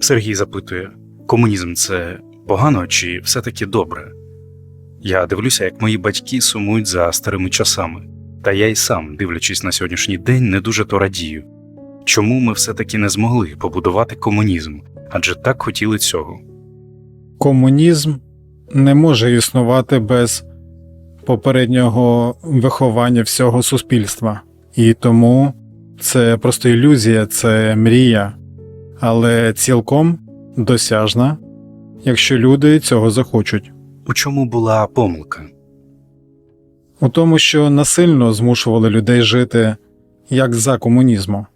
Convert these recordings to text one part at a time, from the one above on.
Сергій запитує: комунізм це погано чи все-таки добре? Я дивлюся, як мої батьки сумують за старими часами, та я й сам, дивлячись на сьогоднішній день, не дуже то радію. Чому ми все-таки не змогли побудувати комунізм, адже так хотіли цього? Комунізм не може існувати без попереднього виховання всього суспільства, і тому це просто ілюзія, це мрія, але цілком досяжна, якщо люди цього захочуть. У чому була помилка? У тому, що насильно змушували людей жити як за комунізму.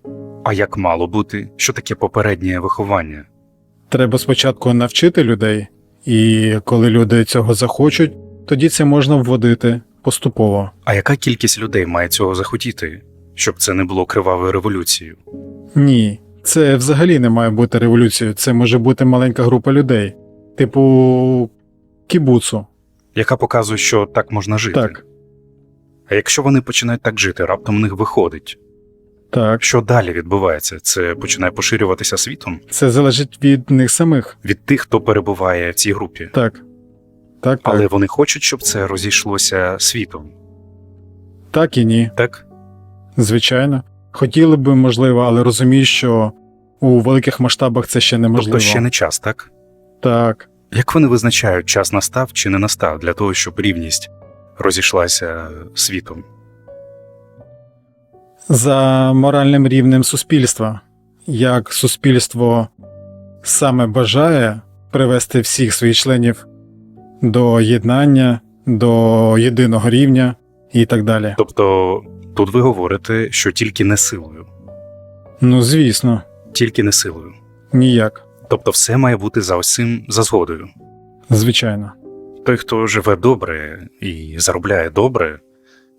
А як мало бути? Що таке попереднє виховання? Треба спочатку навчити людей, і коли люди цього захочуть, тоді це можна вводити поступово. А яка кількість людей має цього захотіти, щоб це не було кривавою революцією? Ні, це взагалі не має бути революцією. Це може бути маленька група людей, типу кібуцу. яка показує, що так можна жити. Так. А якщо вони починають так жити, раптом у них виходить. Так, Що далі відбувається? Це починає поширюватися світом це залежить від них самих. від тих, хто перебуває в цій групі. Так. Так, так. Але вони хочуть, щоб це розійшлося світом, так і ні. так? Звичайно. Хотіли би, можливо, але розумію, що у великих масштабах це ще неможливо. Тобто ще не час, так? Так. Як вони визначають, час настав чи не настав для того, щоб рівність розійшлася світом? За моральним рівнем суспільства. Як суспільство саме бажає привести всіх своїх членів до єднання, до єдиного рівня і так далі. Тобто тут ви говорите, що тільки не силою, Ну, звісно, тільки не силою. ніяк. Тобто все має бути за цим за згодою. Звичайно. Той, хто живе добре і заробляє добре,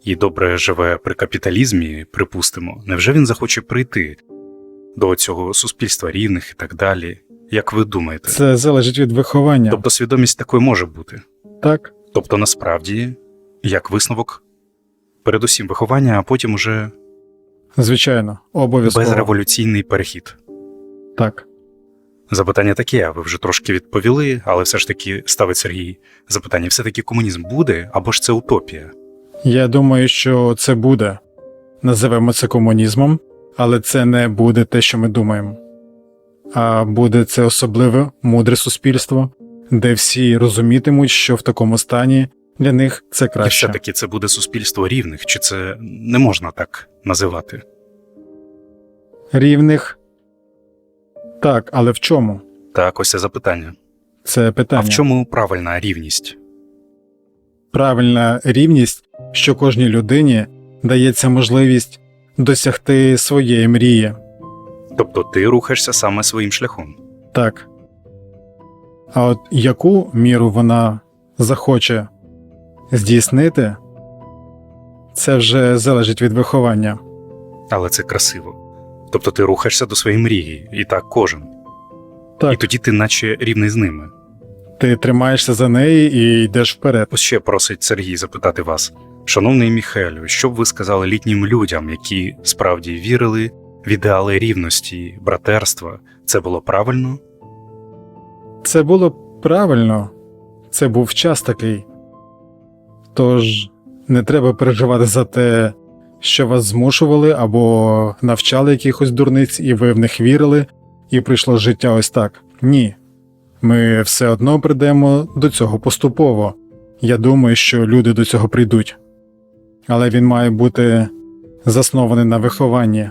і добре живе при капіталізмі, припустимо, невже він захоче прийти до цього суспільства рівних і так далі? Як ви думаєте? Це залежить від виховання. Тобто свідомість такою може бути. Так, Тобто, насправді, як висновок, передусім виховання, а потім уже звичайно, обов'язково. безреволюційний перехід. Так. Запитання таке, ви вже трошки відповіли, але все ж таки ставить Сергій запитання: все-таки комунізм буде або ж це утопія? Я думаю, що це буде. Називемо це комунізмом, але це не буде те, що ми думаємо. А буде це особливе, мудре суспільство, де всі розумітимуть, що в такому стані для них це І краще. все-таки це буде суспільство рівних, чи це не можна так називати? Рівних. Так, але в чому? Так, ось це запитання. Це питання. А в чому правильна рівність? Правильна рівність, що кожній людині дається можливість досягти своєї мрії. Тобто ти рухаєшся саме своїм шляхом. Так. А от яку міру вона захоче здійснити, це вже залежить від виховання. Але це красиво. Тобто ти рухаєшся до своєї мрії, і так кожен. І тоді ти наче рівний з ними. ти тримаєшся за неї і йдеш вперед. Ось ще просить Сергій запитати вас, шановний Міхелю, що б ви сказали літнім людям, які справді вірили в ідеали рівності, братерства? Це було правильно? Це було правильно, це був час такий. Тож не треба переживати за те, що вас змушували або навчали якихось дурниць, і ви в них вірили, і прийшло життя ось так. Ні. Ми все одно прийдемо до цього поступово. Я думаю, що люди до цього прийдуть. Але він має бути заснований на вихованні,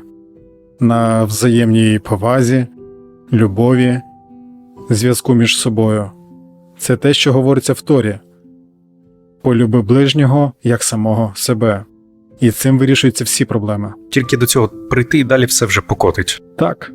на взаємній повазі, любові, зв'язку між собою. Це те, що говориться в Торі. Полюби ближнього як самого себе. І цим вирішуються всі проблеми. Тільки до цього прийти і далі все вже покотить. Так,